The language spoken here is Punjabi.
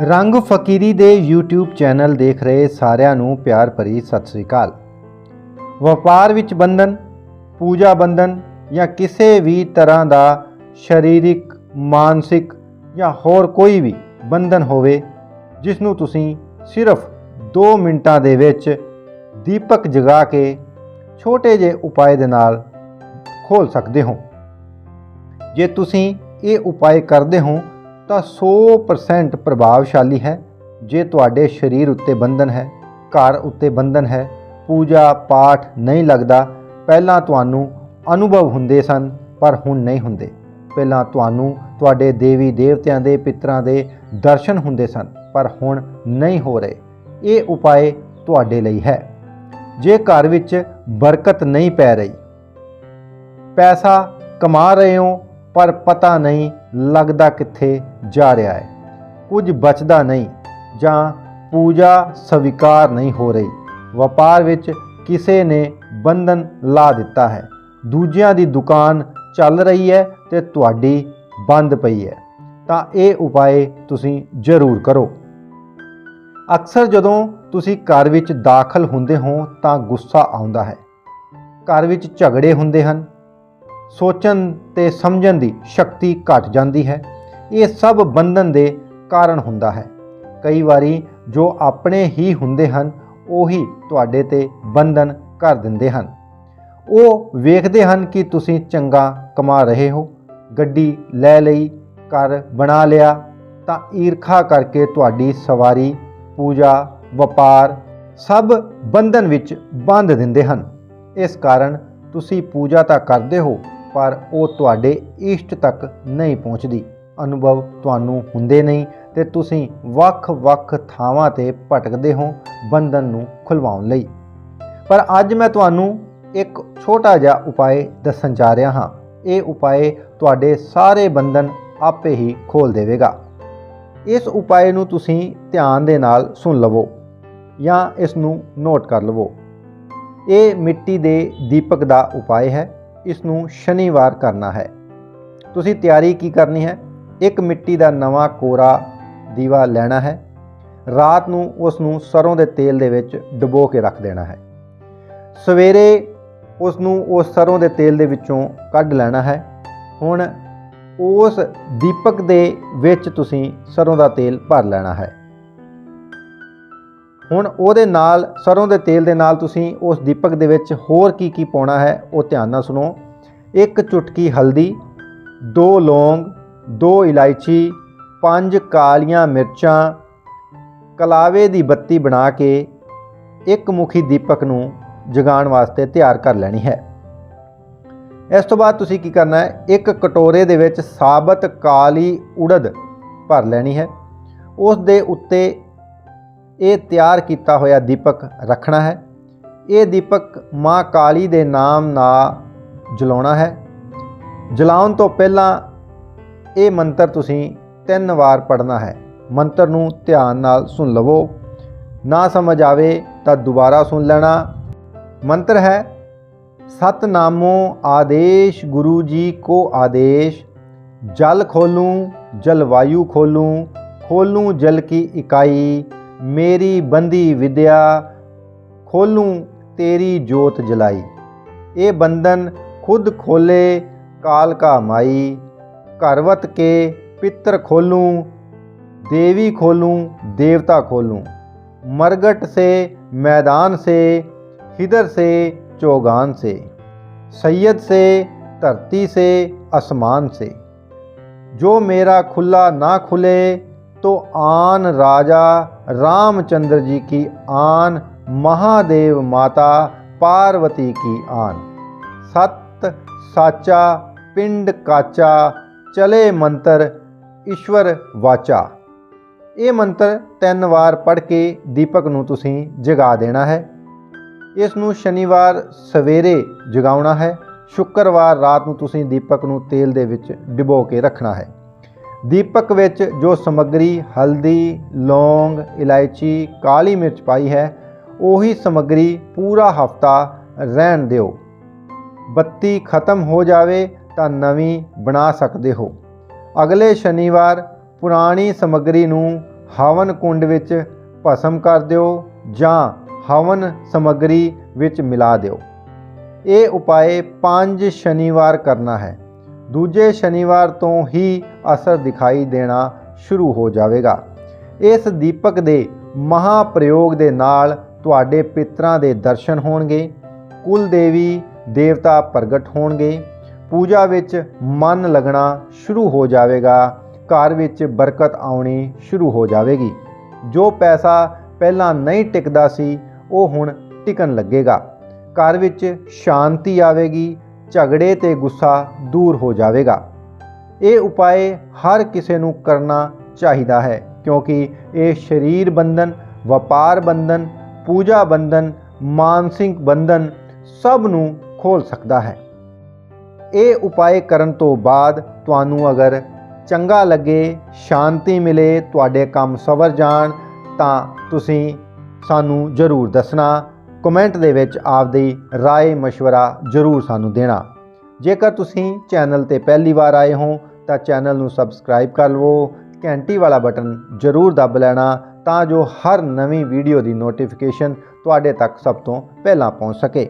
ਰੰਗ ਫਕੀਰੀ ਦੇ YouTube ਚੈਨਲ ਦੇਖ ਰਹੇ ਸਾਰਿਆਂ ਨੂੰ ਪਿਆਰ ਭਰੀ ਸਤਿ ਸ੍ਰੀ ਅਕਾਲ। ਵਪਾਰ ਵਿੱਚ ਬੰਧਨ, ਪੂਜਾ ਬੰਧਨ ਜਾਂ ਕਿਸੇ ਵੀ ਤਰ੍ਹਾਂ ਦਾ ਸਰੀਰਿਕ, ਮਾਨਸਿਕ ਜਾਂ ਹੋਰ ਕੋਈ ਵੀ ਬੰਧਨ ਹੋਵੇ ਜਿਸ ਨੂੰ ਤੁਸੀਂ ਸਿਰਫ 2 ਮਿੰਟਾਂ ਦੇ ਵਿੱਚ ਦੀਪਕ ਜਗਾ ਕੇ ਛੋਟੇ ਜਿਹੇ ਉਪਾਅ ਦੇ ਨਾਲ ਖੋਲ ਸਕਦੇ ਹੋ। ਜੇ ਤੁਸੀਂ ਇਹ ਉਪਾਅ ਕਰਦੇ ਹੋ ਤਾਂ 100% ਪ੍ਰਭਾਵਸ਼ਾਲੀ ਹੈ। ਜੇ ਤੁਹਾਡੇ ਸਰੀਰ ਉੱਤੇ ਬੰਧਨ ਹੈ, ਘਰ ਉੱਤੇ ਬੰਧਨ ਹੈ, ਪੂਜਾ ਪਾਠ ਨਹੀਂ ਲੱਗਦਾ, ਪਹਿਲਾਂ ਤੁਹਾਨੂੰ ਅਨੁਭਵ ਹੁੰਦੇ ਸਨ, ਪਰ ਹੁਣ ਨਹੀਂ ਹੁੰਦੇ। ਪਹਿਲਾਂ ਤੁਹਾਨੂੰ ਤੁਹਾਡੇ ਦੇਵੀ ਦੇਵਤਿਆਂ ਦੇ ਪਿਤਰਾਂ ਦੇ ਦਰਸ਼ਨ ਹੁੰਦੇ ਸਨ, ਪਰ ਹੁਣ ਨਹੀਂ ਹੋ ਰਹੇ। ਇਹ ਉਪਾਅ ਤੁਹਾਡੇ ਲਈ ਹੈ। ਜੇ ਘਰ ਵਿੱਚ ਬਰਕਤ ਨਹੀਂ ਪੈ ਰਹੀ, ਪੈਸਾ ਕਮਾ ਰਹੇ ਹੋ, ਪਰ ਪਤਾ ਨਹੀਂ ਲੱਗਦਾ ਕਿੱਥੇ ਜਾ ਰਿਹਾ ਹੈ। ਕੁਝ ਬਚਦਾ ਨਹੀਂ ਜਾਂ ਪੂਜਾ ਸਵੀਕਾਰ ਨਹੀਂ ਹੋ ਰਹੀ। ਵਪਾਰ ਵਿੱਚ ਕਿਸੇ ਨੇ ਬੰਧਨ ਲਾ ਦਿੱਤਾ ਹੈ। ਦੂਜਿਆਂ ਦੀ ਦੁਕਾਨ ਚੱਲ ਰਹੀ ਹੈ ਤੇ ਤੁਹਾਡੀ ਬੰਦ ਪਈ ਹੈ। ਤਾਂ ਇਹ ਉਪਾਏ ਤੁਸੀਂ ਜ਼ਰੂਰ ਕਰੋ। ਅਕਸਰ ਜਦੋਂ ਤੁਸੀਂ ਘਰ ਵਿੱਚ ਦਾਖਲ ਹੁੰਦੇ ਹੋ ਤਾਂ ਗੁੱਸਾ ਆਉਂਦਾ ਹੈ। ਘਰ ਵਿੱਚ ਝਗੜੇ ਹੁੰਦੇ ਹਨ। ਸੋਚਣ ਤੇ ਸਮਝਣ ਦੀ ਸ਼ਕਤੀ ਘਟ ਜਾਂਦੀ ਹੈ। ਇਹ ਸਭ ਬੰਧਨ ਦੇ ਕਾਰਨ ਹੁੰਦਾ ਹੈ। ਕਈ ਵਾਰੀ ਜੋ ਆਪਣੇ ਹੀ ਹੁੰਦੇ ਹਨ, ਉਹੀ ਤੁਹਾਡੇ ਤੇ ਬੰਧਨ ਕਰ ਦਿੰਦੇ ਹਨ। ਉਹ ਵੇਖਦੇ ਹਨ ਕਿ ਤੁਸੀਂ ਚੰਗਾ ਕਮਾ ਰਹੇ ਹੋ। ਗੱਡੀ ਲੈ ਲਈ, ਘਰ ਬਣਾ ਲਿਆ, ਤਾਂ ਈਰਖਾ ਕਰਕੇ ਤੁਹਾਡੀ ਸਵਾਰੀ, ਪੂਜਾ, ਵਪਾਰ ਸਭ ਬੰਧਨ ਵਿੱਚ ਬੰਦ ਦਿੰਦੇ ਹਨ। ਇਸ ਕਾਰਨ ਤੁਸੀਂ ਪੂਜਾ ਤਾਂ ਕਰਦੇ ਹੋ ਪਰ ਉਹ ਤੁਹਾਡੇ ਇਸ਼ਟ ਤੱਕ ਨਹੀਂ ਪਹੁੰਚਦੀ। ਅਨੁਭਵ ਤੁਹਾਨੂੰ ਹੁੰਦੇ ਨਹੀਂ ਤੇ ਤੁਸੀਂ ਵੱਖ-ਵੱਖ ਥਾਵਾਂ ਤੇ ਭਟਕਦੇ ਹੋ ਬੰਧਨ ਨੂੰ ਖੁਲਵਾਉਣ ਲਈ। ਪਰ ਅੱਜ ਮੈਂ ਤੁਹਾਨੂੰ ਇੱਕ ਛੋਟਾ ਜਿਹਾ ਉਪਾਅ ਦੱਸਣ ਜਾ ਰਿਹਾ ਹਾਂ। ਇਹ ਉਪਾਅ ਤੁਹਾਡੇ ਸਾਰੇ ਬੰਧਨ ਆਪੇ ਹੀ ਖੋਲ ਦੇਵੇਗਾ। ਇਸ ਉਪਾਅ ਨੂੰ ਤੁਸੀਂ ਧਿਆਨ ਦੇ ਨਾਲ ਸੁਣ ਲਵੋ ਜਾਂ ਇਸ ਨੂੰ ਨੋਟ ਕਰ ਲਵੋ। ਇਹ ਮਿੱਟੀ ਦੇ ਦੀਪਕ ਦਾ ਉਪਾਅ ਹੈ। ਇਸ ਨੂੰ ਸ਼ਨੀਵਾਰ ਕਰਨਾ ਹੈ। ਤੁਸੀਂ ਤਿਆਰੀ ਕੀ ਕਰਨੀ ਹੈ? ਇੱਕ ਮਿੱਟੀ ਦਾ ਨਵਾਂ ਕੋਰਾ ਦੀਵਾ ਲੈਣਾ ਹੈ। ਰਾਤ ਨੂੰ ਉਸ ਨੂੰ ਸਰੋਂ ਦੇ ਤੇਲ ਦੇ ਵਿੱਚ ਡੁਬੋ ਕੇ ਰੱਖ ਦੇਣਾ ਹੈ। ਸਵੇਰੇ ਉਸ ਨੂੰ ਉਸ ਸਰੋਂ ਦੇ ਤੇਲ ਦੇ ਵਿੱਚੋਂ ਕੱਢ ਲੈਣਾ ਹੈ। ਹੁਣ ਉਸ ਦੀਪਕ ਦੇ ਵਿੱਚ ਤੁਸੀਂ ਸਰੋਂ ਦਾ ਤੇਲ ਭਰ ਲੈਣਾ ਹੈ। ਹੁਣ ਉਹਦੇ ਨਾਲ, ਸਰੋਂ ਦੇ ਤੇਲ ਦੇ ਨਾਲ ਤੁਸੀਂ ਉਸ ਦੀਪਕ ਦੇ ਵਿੱਚ ਹੋਰ ਕੀ ਕੀ ਪਾਉਣਾ ਹੈ, ਉਹ ਧਿਆਨ ਨਾਲ ਸੁਣੋ। ਇੱਕ ਚੁਟਕੀ ਹਲਦੀ, ਦੋ ਲੌਂਗ, ਦੋ ਇਲਾਇਚੀ, ਪੰਜ ਕਾਲੀਆਂ ਮਿਰਚਾਂ, ਕਲਾਵੇ ਦੀ ਬੱਤੀ ਬਣਾ ਕੇ ਇੱਕ ਮੁਖੀ ਦੀਪਕ ਨੂੰ ਜਗਾਉਣ ਵਾਸਤੇ ਤਿਆਰ ਕਰ ਲੈਣੀ ਹੈ। ਇਸ ਤੋਂ ਬਾਅਦ ਤੁਸੀਂ ਕੀ ਕਰਨਾ ਹੈ, ਇੱਕ ਕਟੋਰੇ ਦੇ ਵਿੱਚ ਸਾਬਤ ਕਾਲੀ ਉੜਦ ਭਰ ਲੈਣੀ ਹੈ। ਉਸ ਦੇ ਉੱਤੇ ਇਹ ਤਿਆਰ ਕੀਤਾ ਹੋਇਆ ਦੀਪਕ ਰੱਖਣਾ ਹੈ। ਇਹ ਦੀਪਕ ਮਾਂ ਕਾਲੀ ਦੇ ਨਾਮ ਨਾਲ ਜਲਾਉਣਾ ਹੈ। ਜਲਾਉਣ ਤੋਂ ਪਹਿਲਾਂ ਇਹ ਮੰਤਰ ਤੁਸੀਂ ਤਿੰਨ ਵਾਰ ਪੜ੍ਹਨਾ ਹੈ। ਮੰਤਰ ਨੂੰ ਧਿਆਨ ਨਾਲ ਸੁਣ ਲਵੋ। ਨਾ ਸਮਝ ਆਵੇ ਤਾਂ ਦੁਬਾਰਾ ਸੁਣ ਲੈਣਾ। ਮੰਤਰ ਹੈ, ਸਤਨਾਮੋ ਆਦੇਸ਼ ਗੁਰੂ ਜੀ ਕੋ ਆਦੇਸ਼, ਜਲ ਖੋਲੂੰ ਜਲਵਾਯੂ ਖੋਲੂੰ ਖੋਲੂੰ ਜਲ ਕੀ ਇਕਾਈ मेरी बंदी विद्या खोलूं, तेरी जोत जलाई। ये बंधन खुद खोले, काल का माई। करवत के पितर खोलूं, देवी खोलूं, देवता खोलूं। मरगट से, मैदान से, हिदर से, चौगान से। सैयद से, धरती से, आसमान से। जो मेरा खुला ना खुले तो आन राजा रामचंद्र जी की आन महादेव माता पार्वती की आन सत साचा पिंड काचा चले मंत्र ਈਸ਼ਵਰ ਵਾਚਾ ਇਹ ਮੰਤਰ ਤਿੰਨ ਵਾਰ ਪੜ੍ਹ ਕੇ ਦੀਪਕ ਨੂੰ ਤੁਸੀਂ ਜਗਾ ਦੇਣਾ ਹੈ ਇਸ ਨੂੰ ਸ਼ਨੀਵਾਰ ਸਵੇਰੇ ਜਗਾਉਣਾ ਹੈ ਸ਼ੁੱਕਰਵਾਰ ਰਾਤ ਨੂੰ ਤੁਸੀਂ ਦੀਪਕ ਨੂੰ ਤੇਲ ਦੇ ਵਿੱਚ ਡਿਬੋ ਕੇ ਰੱਖਣਾ ਹੈ ਦੀਪਕ ਵਿੱਚ ਜੋ ਸਮੱਗਰੀ, ਹਲਦੀ, ਲੌਂਗ, ਇਲਾਇਚੀ, ਕਾਲੀ ਮਿਰਚ ਪਾਈ ਹੈ, ਉਹੀ ਸਮੱਗਰੀ ਪੂਰਾ ਹਫਤਾ ਰਹਿਣ ਦਿਓ। ਬੱਤੀ ਖਤਮ ਹੋ ਜਾਵੇ ਤਾਂ ਨਵੀਂ ਬਣਾ ਸਕਦੇ ਹੋ। ਅਗਲੇ ਸ਼ਨੀਵਾਰ ਪੁਰਾਣੀ ਸਮੱਗਰੀ ਨੂੰ ਹਵਨ ਕੁੰਡ ਵਿੱਚ ਭਸਮ ਕਰ ਦਿਓ ਜਾਂ ਹਵਨ ਸਮੱਗਰੀ ਵਿੱਚ ਮਿਲਾ ਦਿਓ। ਇਹ ਉਪਾਏ ਪੰਜ ਸ਼ਨੀਵਾਰ ਕਰਨਾ ਹੈ। ਦੂਜੇ ਸ਼ਨੀਵਾਰ ਤੋਂ ਹੀ ਅਸਰ ਦਿਖਾਈ ਦੇਣਾ ਸ਼ੁਰੂ ਹੋ ਜਾਵੇਗਾ। ਇਸ ਦੀਪਕ ਦੇ ਮਹਾ ਪ੍ਰਯੋਗ ਦੇ ਨਾਲ ਤੁਹਾਡੇ ਪਿਤਰਾਂ ਦੇ ਦਰਸ਼ਨ ਹੋਣਗੇ ਕੁਲ ਦੇਵੀ ਦੇਵਤਾ ਪ੍ਰਗਟ ਹੋਣਗੇ, ਪੂਜਾ ਵਿੱਚ ਮਨ ਲੱਗਣਾ ਸ਼ੁਰੂ ਹੋ ਜਾਵੇਗਾ, ਘਰ ਵਿੱਚ ਬਰਕਤ ਆਉਣੀ ਸ਼ੁਰੂ ਹੋ ਜਾਵੇਗੀ। ਜੋ ਪੈਸਾ ਪਹਿਲਾਂ ਨਹੀਂ ਟਿਕਦਾ ਸੀ, ਉਹ ਹੁਣ ਟਿਕਣ ਲੱਗੇਗਾ। ਘਰ ਵਿੱਚ ਸ਼ਾਂਤੀ ਆਵੇਗੀ ਝਗੜੇ ਤੇ ਗੁੱਸਾ ਦੂਰ ਹੋ ਜਾਵੇਗਾ। ਇਹ ਉਪਾਏ ਹਰ ਕਿਸੇ ਨੂੰ ਕਰਨਾ ਚਾਹੀਦਾ ਹੈ, ਕਿਉਂਕਿ ਇਹ ਸਰੀਰ ਬੰਧਨ, ਵਪਾਰ ਬੰਧਨ, ਪੂਜਾ ਬੰਧਨ, ਮਾਨਸਿਕ ਬੰਧਨ ਸਭ ਨੂੰ ਖੋਲ ਸਕਦਾ ਹੈ। ਇਹ ਉਪਾਏ ਕਰਨ ਤੋਂ ਬਾਅਦ ਤੁਹਾਨੂੰ ਅਗਰ ਚੰਗਾ ਲੱਗੇ, ਸ਼ਾਂਤੀ ਮਿਲੇ, ਤੁਹਾਡੇ ਕੰਮ ਸਵਰ ਜਾਣ, ਤਾਂ ਤੁਸੀਂ ਸਾਨੂੰ ਜ਼ਰੂਰ ਦੱਸਣਾ। ਕਮੈਂਟ ਦੇ ਵਿੱਚ ਆਪਦੀ رائے مشورہ ਜ਼ਰੂਰ ਸਾਨੂੰ ਦੇਣਾ ਜੇਕਰ ਤੁਸੀਂ ਚੈਨਲ ਤੇ ਪਹਿਲੀ ਵਾਰ ਆਏ ਹੋ ਤਾਂ ਚੈਨਲ ਨੂੰ ਸਬਸਕ੍ਰਾਈਬ ਕਰ ਲਵੋ ਘੰਟੀ ਵਾਲਾ ਬਟਨ ਜ਼ਰੂਰ ਦੱਬ ਲੈਣਾ ਤਾਂ ਜੋ ਹਰ ਨਵੀਂ ਵੀਡੀਓ ਦੀ ਨੋਟੀਫਿਕੇਸ਼ਨ ਤੁਹਾਡੇ ਤੱਕ ਸਭ ਤੋਂ ਪਹਿਲਾਂ ਪਹੁੰਚ ਸਕੇ